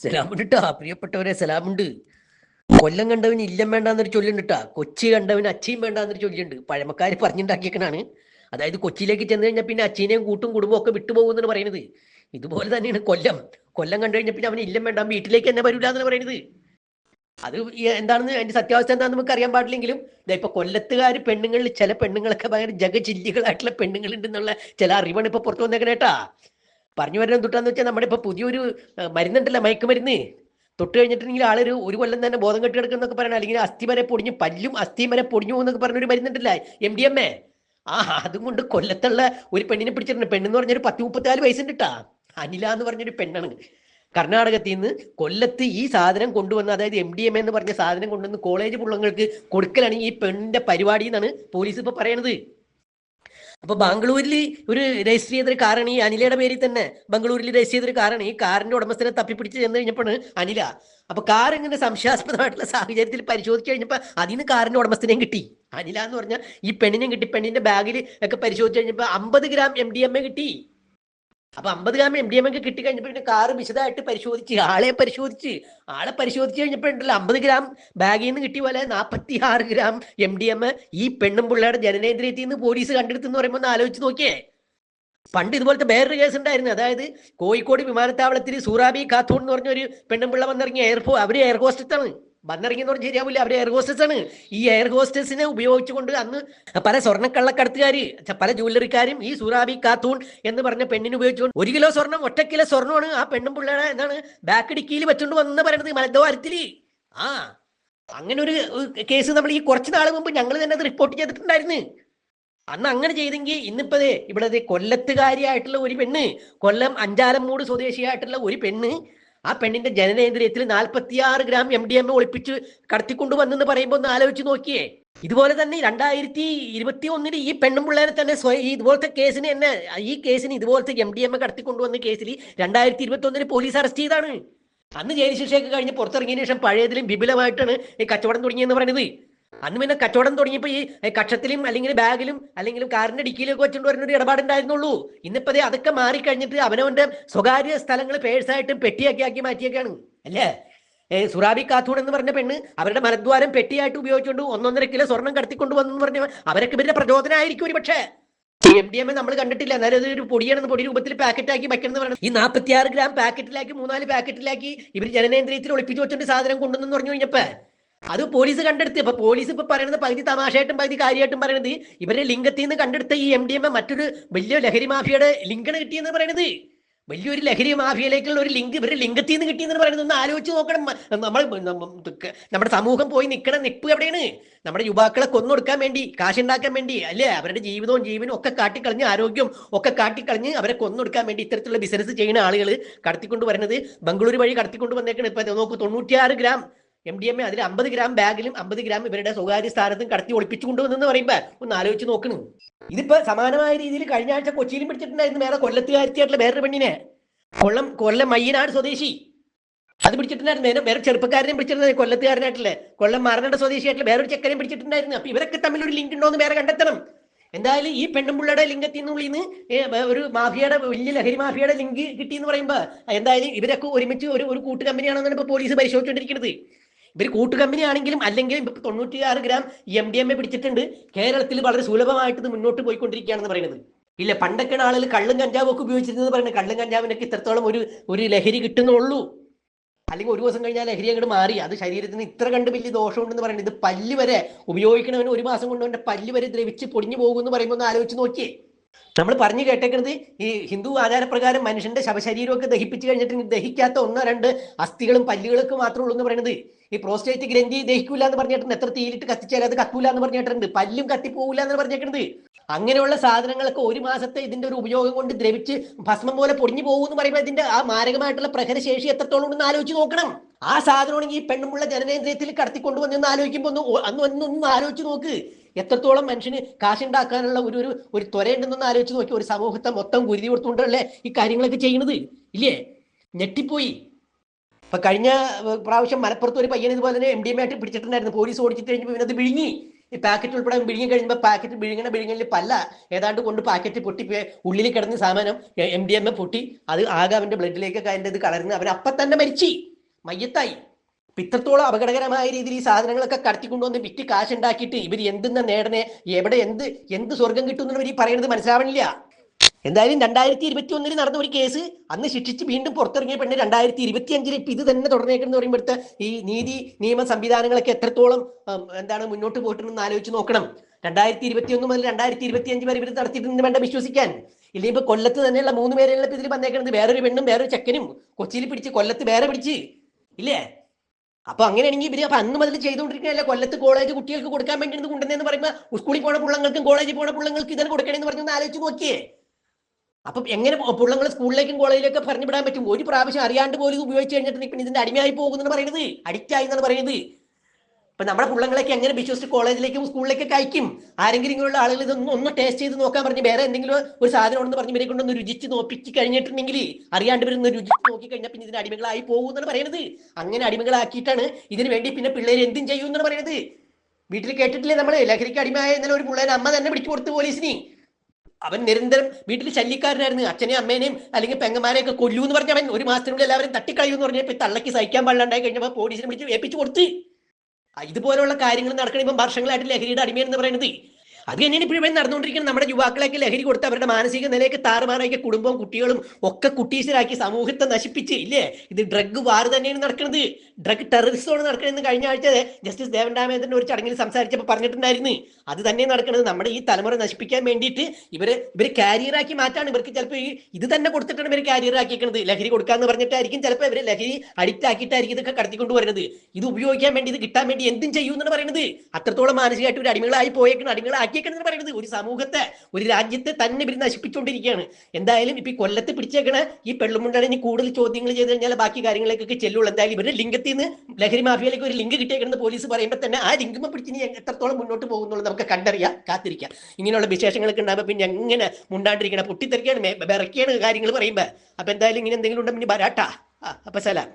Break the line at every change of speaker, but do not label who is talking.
സലാമുണ്ട് ട്ടാ പ്രിയപ്പെട്ടവരെ സലാമുണ്ട്. കൊല്ലം കണ്ടവന് ഇല്ലം വേണ്ടാന്നൊരു ചൊല്ലുണ്ട് ട്ടാ. കൊച്ചി കണ്ടവന് അച്ചിയും വേണ്ടാന്നൊരു ചൊല്ലുണ്ട്. പഴമക്കാർ പറഞ്ഞുണ്ടാക്കിയേക്കണാണ്. അതായത് കൊച്ചിയിലേക്ക് ചെന്ന് കഴിഞ്ഞാൽ പിന്നെ അച്ചീനെയും കൂട്ടും കുടുംബവും ഒക്കെ വിട്ടുപോകുമെന്നാണ് പറയുന്നത് ഇതുപോലെ തന്നെയാണ് കൊല്ലം. കൊല്ലം കണ്ടു കഴിഞ്ഞാൽ പിന്നെ അവന് ഇല്ലം വേണ്ട. വീട്ടിലേക്ക് തന്നെ വരില്ല എന്നാണ് പറയുന്നത് അത് എന്താണെന്ന് അതിന്റെ സത്യാവസ്ഥ എന്താണെന്ന് നമുക്ക് അറിയാൻ പാടില്ലെങ്കിലും ഇപ്പൊ കൊല്ലത്തുകാർ പെണ്ണുങ്ങളിൽ ചില പെണ്ണുങ്ങളൊക്കെ ഭയങ്കര ജഗചില്ലികളായിട്ടുള്ള പെണ്ണുങ്ങളുണ്ടെന്നുള്ള ചില അറിവാണ് ഇപ്പൊ പുറത്തു വന്നേക്കണേട്ടാ പറഞ്ഞു വരുന്നത് തൊട്ടാന്ന് വെച്ചാൽ നമ്മുടെ ഇപ്പൊ പുതിയൊരു മരുന്നുണ്ടല്ലോ മയക്കുമരുന്ന്. തൊട്ട് കഴിഞ്ഞിട്ടുണ്ടെങ്കിൽ ആളൊരു ഒരു കൊല്ലം തന്നെ ബോധം കെട്ടി കിടക്കുന്നൊക്കെ പറയണം അല്ലെങ്കിൽ അസ്ഥി വരെ പൊടിഞ്ഞു പല്ലും അസ്ഥിയും വരെ പൊടിഞ്ഞു എന്നൊക്കെ പറഞ്ഞൊരു മരുന്നുണ്ടല്ല എം ഡി എം എ? ആ അതും കൊണ്ട് കൊല്ലത്തുള്ള ഒരു പെണ്ണിനെ പിടിച്ചിട്ടുണ്ട്. പെണ്ണെന്ന് പറഞ്ഞൊരു പത്ത് മുപ്പത്തിനാല് വയസ്സുണ്ട് കേട്ടാ അനില എന്ന് പറഞ്ഞൊരു പെണ്ണാണ്. കർണാടകത്തിൽ നിന്ന് കൊല്ലത്ത് ഈ സാധനം കൊണ്ടുവന്ന് അതായത് എം ഡി എം എന്ന് പറഞ്ഞ സാധനം കൊണ്ടുവന്ന് കോളേജ് പിള്ളങ്ങൾക്ക് കൊടുക്കലാണ് ഈ പെണ്ണിന്റെ പരിപാടി എന്നാണ് പോലീസ് ഇപ്പൊ പറയണത്. അപ്പൊ ബാംഗ്ലൂരിൽ ഒരു രജിസ്റ്റർ ചെയ്തൊരു കാറാണ് ഈ അനിലയുടെ പേരിൽ തന്നെ ബാംഗ്ലൂരിൽ രജിസ്റ്റർ ചെയ്തൊരു കാറാണ്. ഈ കാറിന്റെ ഉടമസ്ഥനെ തപ്പിപ്പിടിച്ച് ചെന്ന് കഴിഞ്ഞപ്പോൾ അനില. അപ്പൊ കാർ ഇങ്ങനെ സംശയാസ്പദമായിട്ടുള്ള സാഹചര്യത്തിൽ പരിശോധിച്ച് കഴിഞ്ഞപ്പോൾ അതിന് കാറിന്റെ ഉടമസ്ഥനെയും കിട്ടി. അനില എന്ന് പറഞ്ഞാൽ ഈ പെണ്ണിനെയും കിട്ടി. പെണ്ണിന്റെ ബാഗിൽ ഒക്കെ പരിശോധിച്ച് കഴിഞ്ഞപ്പോൾ അമ്പത് gram M D M A കിട്ടി. അപ്പൊ അമ്പത് ഗ്രാം എം ഡി എം ഒക്കെ കിട്ടി കഴിഞ്ഞപ്പോൾ പിന്നെ കാറ് വിശദമായിട്ട് പരിശോധിച്ച് ആളെ പരിശോധിച്ച് ആളെ പരിശോധിച്ച് കഴിഞ്ഞപ്പോൾ ഉണ്ടല്ലോ അമ്പത് ഗ്രാം ബാഗിൽ നിന്ന് കിട്ടിയ പോലെ നാൽപ്പത്തി ആറ് ഗ്രാം എം ഡി എം ഈ പെണ്ണും പിള്ളേരുടെ ജനനേന്ദ്രിയത്തിൽ നിന്ന് പോലീസ് കണ്ടെടുത്തെന്ന് പറയുമ്പോൾ ഒന്ന് ആലോചിച്ച് നോക്കിയേ. പണ്ട് ഇതുപോലത്തെ വേറൊരു കേസ് ഉണ്ടായിരുന്നു. അതായത് കോഴിക്കോട് വിമാനത്താവളത്തിൽ സൂറാബി ഖാത്തൂൺ എന്ന് പറഞ്ഞ ഒരു പെണ്ണും പിള്ള വന്നിറങ്ങിയ എയർഫോ അവർ എയർ ഹോസ്റ്റസ് ആണ്. വന്നിറങ്ങിയെന്ന് പറഞ്ഞാൽ ശരിയാവില്ല. അവർ എയർ ഹോസ്റ്റസ് ആണ്. ഈ എയർ ഹോസ്റ്റസിനെ ഉപയോഗിച്ചുകൊണ്ട് അന്ന് പല സ്വർണക്കള്ളക്കടത്തുകാർ പല ജ്വല്ലറിക്കാരും ഈ സുറാബി കാത്തൂൺ എന്ന് പറഞ്ഞ പെണ്ണിനെ ഉപയോഗിച്ചുകൊണ്ട് ഒരു കിലോ സ്വർണം ഒറ്റ കിലോ സ്വർണമാണ് ആ പെണ്ണും പിള്ളേരെ എന്താണ് ബാക്ക് ഡിക്കിയിൽ വെച്ചുകൊണ്ട് വന്നെന്ന് പറയുന്നത് മലദ്വാരത്തിൽ ആ അങ്ങനെ ഒരു കേസ് നമ്മൾ ഈ കുറച്ച് നാൾ മുമ്പ് ഞങ്ങൾ തന്നെ അത് റിപ്പോർട്ട് ചെയ്തിട്ടുണ്ടായിരുന്നു. അന്ന് അങ്ങനെ ചെയ്തെങ്കിൽ ഇന്നിപ്പതേ ഇവിടെ കൊല്ലത്തുകാരിയായിട്ടുള്ള ഒരു പെണ്ണ് കൊല്ലം അഞ്ചാലമ്മൂട് സ്വദേശിയായിട്ടുള്ള ഒരു പെണ്ണ് ആ പെണ്ണിന്റെ ജനനേന്ദ്രിയത്തിൽ നാൽപ്പത്തിയാറ് ഗ്രാം എം ഡി എം ഒളിപ്പിച്ച് കടത്തിക്കൊണ്ടു വന്നെന്ന് പറയുമ്പോൾ ഒന്ന് ആലോചിച്ച് നോക്കിയേ. ഇതുപോലെ തന്നെ രണ്ടായിരത്തി ഇരുപത്തി ഒന്നിന് ഈ പെണ്ണും പിള്ളേരെ തന്നെ സ്വയം ഇതുപോലത്തെ കേസിന് തന്നെ ഈ കേസിന് ഇതുപോലത്തെ എം ഡി എം എ കടത്തിക്കൊണ്ടുവന്ന കേസിൽ രണ്ടായിരത്തി ഇരുപത്തി ഒന്നിന് പോലീസ് അറസ്റ്റ് ചെയ്താണ്. അന്ന് ജയിൽ ശിക്ഷയൊക്കെ കഴിഞ്ഞ് പുറത്തിറങ്ങിയതിനു ശേഷം പഴയതിലും വിപുലമായിട്ടാണ് ഈ കച്ചവടം തുടങ്ങിയെന്ന് പറയുന്നത്. അന്ന് പിന്നെ കച്ചവടം തുടങ്ങിയപ്പോൾ ഈ കക്ഷത്തിലും അല്ലെങ്കിൽ ബാഗിലും അല്ലെങ്കിൽ കാറിന്റെ ഡിക്കിയിലൊക്കെ വെച്ചുകൊണ്ട് വരുന്ന ഒരു ഇടപാടുണ്ടായിരുന്നുള്ളൂ. ഇന്നിപ്പോ അതൊക്കെ മാറിക്കഴിഞ്ഞിട്ട് അവനവന്റെ സ്വകാര്യ സ്ഥലങ്ങൾ പേഴ്സായിട്ടും പെട്ടിയാക്കി ആക്കി മാറ്റിയൊക്കെയാണ് അല്ലേ? സുറാബി കാത്തൂൺ എന്ന് പറഞ്ഞ പെണ്ണ് അവരുടെ മലദ്വാരം പെട്ടിയായിട്ട് ഉപയോഗിച്ചുകൊണ്ട് ഒന്നൊന്നര കിലോ സ്വർണം കടത്തിക്കൊണ്ട് വന്നു പറഞ്ഞ അവരൊക്കെ ഇവരുടെ പ്രചോദനമായിരിക്കും ഒരു പക്ഷേ എം ഡി എം നമ്മൾ കണ്ടിട്ടില്ല. എന്നാലും അതൊരു പൊടിയാണെന്ന് പൊടി രൂപത്തിൽ പാക്കറ്റാക്കി വയ്ക്കണമെന്ന് പറഞ്ഞു ഈ നാൽപ്പത്തിയാറ് ഗ്രാം പാക്കറ്റിലാക്കി മൂന്നാൽ പാക്കറ്റിലാക്കി ഇവർ ജനനേന്ദ്രിയത്തിൽ ഒളിപ്പിച്ചു വെച്ചിട്ട് സാധനം കൊണ്ടുവന്നു പറഞ്ഞു കഴിഞ്ഞപ്പോ. അത് പോലീസ് കണ്ടെടുത്ത്. ഇപ്പൊ പോലീസ് ഇപ്പൊ പറയുന്നത് പകുതി തമാശയായിട്ടും പകുതി കാര്യമായിട്ടും പറയുന്നത് ഇവരെ ലിംഗത്തിൽ നിന്ന് കണ്ടെടുത്ത ഈ എം ഡി എം എ മറ്റൊരു വലിയ ലഹരി മാഫിയയുടെ ലിങ്കാണ് കിട്ടിയെന്ന് പറയുന്നത്. വലിയൊരു ലഹരി മാഫിയയിലേക്കുള്ള ഒരു ലിങ്ക് ഇവരുടെ ലിംഗത്തിൽ നിന്ന് കിട്ടിയെന്ന് പറയുന്നത് ഒന്ന് ആലോചിച്ച് നോക്കണം. നമ്മൾ നമ്മുടെ സമൂഹം പോയി നിൽക്കണ നിപ്പ് എവിടെയാണ്? നമ്മുടെ യുവാക്കളെ കൊന്നൊടുക്കാൻ വേണ്ടി കാശുണ്ടാക്കാൻ വേണ്ടി അല്ലേ? അവരുടെ ജീവിതവും ജീവനും ഒക്കെ കാട്ടിക്കളഞ്ഞ് ആരോഗ്യം ഒക്കെ കാട്ടിക്കളഞ്ഞ് അവരെ കൊന്നൊടുക്കാൻ വേണ്ടി ഇത്തരത്തിലുള്ള ബിസിനസ് ചെയ്യുന്ന ആളുകൾ കടത്തിക്കൊണ്ട് വരുന്നത് ബംഗളൂരു വഴി കടത്തിക്കൊണ്ട് വന്നേക്കണം ഇപ്പൊ നോക്കൂ തൊണ്ണൂറ്റിയാറ് gram M D M A അതിൽ അമ്പത് ഗ്രാം ബാഗിലും അമ്പത് ഗ്രാം ഇവരുടെ സ്വകാര്യ സ്ഥാനത്തും കടത്തി ഒളിപ്പിച്ചു കൊണ്ടുവന്നെന്ന് പറയുമ്പോൾ ഒന്ന് ആലോചിച്ച് നോക്കണു. ഇതിപ്പോ സമാനമായ രീതിയിൽ കഴിഞ്ഞ ആഴ്ച കൊച്ചിയിലും പിടിച്ചിട്ടുണ്ടായിരുന്നു വേറെ കൊല്ലത്തുകാരിയായിട്ടുള്ള വേറൊരു പെണ്ണിനെ. കൊല്ലം കൊല്ലം മയ്യനാട് സ്വദേശി. അത് പിടിച്ചിട്ടുണ്ടായിരുന്നു. വേറെ ചെറുപ്പക്കാരനെയും പിടിച്ചിട്ടുണ്ടായിരുന്നു. കൊല്ലത്തുകാരനായിട്ടുള്ള കൊല്ലം മാറനയുടെ സ്വദേശിയായിട്ടുള്ള വേറൊരു ചെക്കനെയും പിടിച്ചിട്ടുണ്ടായിരുന്നു. അപ്പൊ ഇവരൊക്കെ തമ്മിൽ ഒരു ലിങ്ക് ഉണ്ടോ എന്ന് വേറെ കണ്ടെത്തണം. എന്തായാലും ഈ പെണ്ണുമ്പിള്ളയുടെ ലിംഗത്തിൽ നിന്നുള്ളിൽ നിന്ന് ഒരു മാഫിയയുടെ വലിയ ലഹരി മാഫിയയുടെ ലിങ്ക് കിട്ടിയെന്ന് പറയുമ്പോ എന്തായാലും ഇവരൊക്കെ ഒരുമിച്ച് ഒരു ഒരു കൂട്ടുകമ്പനിയാണെന്നാണ് ഇപ്പോൾ ഇപ്പൊ പോലീസ് പരിശോധിച്ചുകൊണ്ടിരിക്കുന്നത്. ഇവർ കൂട്ടുകമ്പനി ആണെങ്കിലും അല്ലെങ്കിൽ ഇപ്പൊ തൊണ്ണൂറ്റിയാറ് gram M D M A പിടിച്ചിട്ടുണ്ട്. കേരളത്തിൽ വളരെ സുലഭമായിട്ട് മുന്നോട്ട് പോയിക്കൊണ്ടിരിക്കുകയാണെന്ന് പറയുന്നത്. ഇല്ല പണ്ടൊക്കെ ആളുകൾ കള്ളും കഞ്ചാവും ഒക്കെ ഉപയോഗിച്ചിരുന്നത് പറയുന്നത്. കള്ളും കഞ്ചാവിനൊക്കെ ഇത്രത്തോളം ഒരു ഒരു ലഹരി കിട്ടുന്നുള്ളൂ. അല്ലെങ്കിൽ ഒരു ദിവസം കഴിഞ്ഞാൽ ലഹരി അങ്ങോട്ട് മാറി. അത് ശരീരത്തിന് ഇത്ര കണ്ട് വലിയ ദോഷമുണ്ടെന്ന് പറയുന്നത്. ഇത് പല്ല് വരെ ഉപയോഗിക്കണവന് ഒരു മാസം കൊണ്ട് അവന്റെ പല്ല് വരെ ദ്രവിച്ച് പൊടിഞ്ഞു പോകുമെന്ന് പറയുമ്പോൾ ഒന്ന് ആലോചിച്ച് നോക്കിയേ. നമ്മൾ പറഞ്ഞു കേട്ടേക്കുന്നത് ഈ ഹിന്ദു ആചാരപ്രകാരം മനുഷ്യന്റെ ശവശരീരമൊക്കെ ദഹിപ്പിച്ചു കഴിഞ്ഞിട്ട് ദഹിക്കാത്ത ഒന്നോ രണ്ട് അസ്ഥികളും പല്ലുകളൊക്കെ മാത്രമേ ഉള്ളൂ എന്ന് പറയുന്നത് ഈ പ്രോസ്റ്റേറ്റ് ഗ്രന്ഥി ദഹിക്കൂല എന്ന് പറഞ്ഞിട്ടുണ്ട്. എത്ര തീയിലിട്ട് കത്തിച്ചാൽ അത് കത്തൂല എന്ന് പറഞ്ഞിട്ടുണ്ട്. പല്ലും കത്തിപ്പോവില്ല എന്ന് പറഞ്ഞിട്ടുണ്ട് അങ്ങനെയുള്ള സാധനങ്ങളൊക്കെ ഒരു മാസത്തെ ഇതിന്റെ ഒരു ഉപയോഗം കൊണ്ട് ദ്രവിച്ച് ഭസ്മം പോലെ പൊടിഞ്ഞു പോകുമെന്ന് പറയുമ്പോൾ ഇതിന്റെ ആ മാരകമായിട്ടുള്ള പ്രഹരശേഷി എത്രത്തോളം ഉണ്ടെന്ന് ആലോചിച്ച് നോക്കണം. ആ സാധനമാണെങ്കിൽ ഈ പെണ്ണുമുള്ള ജനനേന്ദ്രിയത്തിൽ കടത്തിക്കൊണ്ടുവന്ന് ആലോചിക്കുമ്പോൾ ഒന്ന് അന്ന് ഒന്ന് ഒന്ന് ആലോചിച്ച് നോക്ക്. എത്രത്തോളം മനുഷ്യന് കാശുണ്ടാക്കാനുള്ള ഒരു ഒരു ഒരു ത്വരയുണ്ടെന്നൊന്ന് ആലോചിച്ച് നോക്കി. ഒരു സമൂഹത്തെ മൊത്തം കുരുതി കൊടുത്തുകൊണ്ടല്ലേ ഈ കാര്യങ്ങളൊക്കെ ചെയ്യുന്നത്? ഇല്ലേ? ഞെട്ടിപ്പോയി. ഇപ്പൊ കഴിഞ്ഞ പ്രാവശ്യം മലപ്പുറത്ത് ഒരു പയ്യൻ ഇതുപോലെ തന്നെ എം ഡി എം ആയിട്ട് പിടിച്ചിട്ടുണ്ടായിരുന്നു. പോലീസ് ഓടിച്ചിട്ട് കഴിഞ്ഞപ്പോൾ ഇവനത് വിഴുങ്ങി. ഈ പാക്കറ്റ് ഉൾപ്പെടെ വിഴുങ്ങി കഴിയുമ്പോൾ പാക്കറ്റ് വിഴുങ്ങണ വിഴുങ്ങലിൽ പല്ല ഏതാണ്ട് കൊണ്ട് പാക്കറ്റ് പൊട്ടി ഉള്ളിൽ കിടന്ന സാധനം എം ഡി എം എ പൊട്ടി. അത് ആകെ അവന്റെ ബ്ലഡിലേക്കൊക്കെ അതിന്റെ ഇത് കളർന്ന് അവൻ അപ്പം തന്നെ മരിച്ചു. മയ്യത്തായി. ഇത്രത്തോളം അപകടകരമായ രീതിയിൽ ഈ സാധനങ്ങളൊക്കെ കടത്തിക്കൊണ്ടുവന്ന് വിറ്റ് കാശ് ഉണ്ടാക്കിയിട്ട് ഇവർ എന്തെന്ന നേടനെ എവിടെ എന്ത് എന്ത് സ്വർഗം കിട്ടും ഇവർ ഈ പറയുന്നത് മനസ്സിലാവണില്ല. എന്തായാലും രണ്ടായിരത്തി ഇരുപത്തി ഒന്നിൽ നടന്ന ഒരു കേസ് അന്ന് ശിക്ഷിച്ച് വീണ്ടും പുറത്തിറങ്ങിയ പെണ്ണ് രണ്ടായിരത്തി ഇരുപത്തി അഞ്ചിൽ ഇപ്പൊ ഇത് തന്നെ തുടർന്നേക്കെന്ന് പറയുമ്പോഴത്തെ ഈ നീതി നിയമ സംവിധാനങ്ങളൊക്കെ എത്രത്തോളം എന്താണ് മുന്നോട്ട് പോയിട്ടുണ്ടെന്ന് ആലോചിച്ച് നോക്കണം. രണ്ടായിരത്തി ഇരുപത്തി ഒന്ന് മുതൽ രണ്ടായിരത്തി ഇരുപത്തി അഞ്ച് വരെ ഇവർ നടത്തിയിട്ടുണ്ട് വേണ്ട വിശ്വസിക്കാൻ. ഇല്ലെങ്കിൽ ഇപ്പൊ കൊല്ലത്ത് തന്നെയുള്ള മൂന്ന് പേരെല്ലാം ഇതിൽ വന്നേക്കുന്നത് വേറൊരു പെണ്ണും വേറൊരു ചെക്കനും കൊച്ചിയിൽ പിടിച്ച് കൊല്ലത്ത് വേറെ പിടിച്ച്. ഇല്ലേ? അപ്പൊ അങ്ങനെയാണെങ്കിൽ ഇവർ അപ്പൊ അന്ന് മുതൽ ചെയ്തുകൊണ്ടിരിക്കുകയല്ല കൊല്ലത്ത് കോളേജ് കുട്ടികൾക്ക് കൊടുക്കാൻ വേണ്ടി ഇത് കൊണ്ടുവന്നെന്ന് പറയുമ്പോൾ സ്കൂളിൽ പോണ പിള്ളങ്ങൾക്കും കോളേജിൽ പോണ പിള്ളങ്ങൾക്ക് ഇതാണ് കൊടുക്കണമെന്ന് പറഞ്ഞൊന്ന് ആലോചിച്ച് നോക്കിയേ. അപ്പം എങ്ങനെ പിള്ളങ്ങൾ സ്കൂളിലേക്കും കോളേജിലേക്കും പറഞ്ഞു വിടാൻ പറ്റും. ഒരു പ്രാവശ്യം അറിയാണ്ട് പോലും ഉപയോഗിച്ച് കഴിഞ്ഞിട്ട് ഇതിന്റെ അടിമയായി പോകുന്നെന്ന് പറയുന്നത് അഡിക്റ്റ് ആയി എന്നാണ് പറയുന്നത്. ഇപ്പൊ നമ്മുടെ പിള്ളങ്ങളൊക്കെ എങ്ങനെ വിശ്വസിച്ച് കോളേജിലേക്കും സ്കൂളിലേക്കും അയക്കും? ആരെങ്കിലും ഇങ്ങനെയുള്ള ആളുകൾ ഇതൊന്നും ഒന്ന് ടേസ്റ്റ് ചെയ്ത് നോക്കാൻ പറഞ്ഞ് വേറെ എന്തെങ്കിലും ഒരു സാധനം ഉണ്ടെന്ന് പറഞ്ഞ് ഇവരെ കൊണ്ടൊന്ന് രുചിച്ച് നോപ്പിച്ച് കഴിഞ്ഞിട്ടുണ്ടെങ്കിൽ അറിയാണ്ട് ഇവരൊന്ന് രുചിച്ച് നോക്കി കഴിഞ്ഞാൽ പിന്നെ ഇതിന് അടിമകളായി പോകും എന്നാണ് പറയുന്നത് അങ്ങനെ അടിമകളാക്കിയിട്ടാണ് ഇതിന് വേണ്ടി പിന്നെ പിള്ളേർ എന്തും ചെയ്യും എന്നാണ് പറയുന്നത് വീട്ടിൽ കേട്ടിട്ടില്ലേ നമ്മൾ? ലഹരിക്ക് അടിമയായ ഇന്നലെ ഒരു പിള്ളേരെ അമ്മ തന്നെ പിടിച്ചു കൊടുത്തു പോലീസിന്. അവൻ നിരന്തരം വീട്ടിൽ ശല്യക്കാരനായിരുന്നു. അച്ഛനെയും അമ്മേനെയും അല്ലെങ്കിൽ പെങ്ങന്മാരെ ഒക്കെ കൊല്ലൂ എന്ന് പറഞ്ഞ അവൻ ഒരു മാസത്തിനുള്ളിൽ എല്ലാവരും തട്ടിക്കളയൂ എന്ന് പറഞ്ഞപ്പോൾ തള്ളക്ക് സഹിക്കാൻ പാടില്ലാണ്ടായി കഴിഞ്ഞപ്പോൾ പോലീസിനെ പിടിച്ച് ഏൽപ്പിച്ചു കൊടുത്ത്. ഇതുപോലുള്ള കാര്യങ്ങൾ നടക്കണം ഇപ്പം വർഷങ്ങളായിട്ട് ലഹരിയുടെ അടിമയെന്ന് പറയുന്നത് അത് തന്നെയാണ് ഇപ്പോഴും നടന്നുകൊണ്ടിരിക്കുന്നത് നമ്മുടെ യുവാക്കളേക്ക് ലഹരി കൊടുത്ത് അവരുടെ മാനസിക നിലയൊക്കെ താറുമാറാക്കിയ കുടുംബവും കുട്ടികളും ഒക്കെ കുട്ടീസിലാക്കി സമൂഹത്തെ നശിപ്പിച്ച് ഇല്ലേ? ഇത് ഡ്രഗ് വാർ തന്നെയാണ് നടക്കുന്നത് ഡ്രഗ് ടെററിസമാണ് നടക്കണമെന്ന് കഴിഞ്ഞ ആഴ്ച ജസ്റ്റിസ് ദേവൻ രാമേന്ദ്രൻ ഒരു ചടങ്ങിൽ സംസാരിച്ചപ്പോൾ പറഞ്ഞിട്ടുണ്ടായിരുന്നു. അത് തന്നെ നടക്കുന്നത് നമ്മുടെ ഈ തലമുറ നശിപ്പിക്കാൻ വേണ്ടിയിട്ട് ഇവർ ഇവർ കാരിയറാക്കി മാറ്റാണ്. ഇവർക്ക് ചിലപ്പോൾ ഈ ഇത് തന്നെ കൊടുത്തിട്ടാണ് ഇവർ കാരിയറാക്കിയിരിക്കുന്നത് ലഹരി കൊടുക്കാന്ന് പറഞ്ഞിട്ടായിരിക്കും ചിലപ്പോൾ ഇവർ ലഹരി അഡിക്റ്റ് ആക്കിയിട്ടായിരിക്കും ഇതൊക്കെ കടത്തിക്കൊണ്ട് വരുന്നത്. ഇത് ഉപയോഗിക്കാൻ വേണ്ടി ഇത് കിട്ടാൻ വേണ്ടി എന്തും ചെയ്യും പറയുന്നത്. അത്രത്തോളം മാനസികമായിട്ട് ഒരു അടിമകളായി പോയേക്കുന്ന പോയേക്കണം അടിമകളാക്കിയേക്കണം പറയുന്നത് ഒരു സമൂഹത്തെ ഒരു രാജ്യത്തെ തന്നെ ഇവർ നശിപ്പിച്ചുകൊണ്ടിരിക്കുകയാണ് എന്തായാലും ഇപ്പൊ കൊല്ലത്ത് പിടിച്ചേക്കണ ഈ പെള്ളുമുണ്ടാണ് ഇനി കൂടുതൽ ചോദ്യങ്ങൾ ചെയ്ത് കഴിഞ്ഞാൽ ബാക്കി കാര്യങ്ങളിലേക്കൊക്കെ ചെല്ലുള്ളൂ. എന്തായാലും ഇവരുടെ ലിംഗത്തിൽ നിന്ന് ലഹരി മാഫിയയിലേക്ക് ഒരു ലിങ്ക് കിട്ടിയേക്കുന്നത് പോലീസ് പറയുമ്പോൾ തന്നെ ആ ലിങ്കുമ്പോൾ പിടിച്ച് ഇനി എത്രത്തോളം മുന്നോട്ട് പോകുന്നുള്ളത് നമുക്ക് കണ്ടറിയാം കാത്തിരിക്കാം. ഇങ്ങനെയുള്ള വിശേഷങ്ങളൊക്കെ ഉണ്ടാകുമ്പോൾ പിന്നെ എങ്ങനെ മുണ്ടാണ്ടിരിക്കണം പൊട്ടിത്തെറിക്കാണ് വിറക്കിയാണ് കാര്യങ്ങൾ പറയുമ്പോൾ അപ്പൊ എന്തായാലും ഇങ്ങനെ എന്തെങ്കിലും ഉണ്ടെങ്കിൽ പിന്നെ വരാട്ടാ. അപ്പൊ സലാം.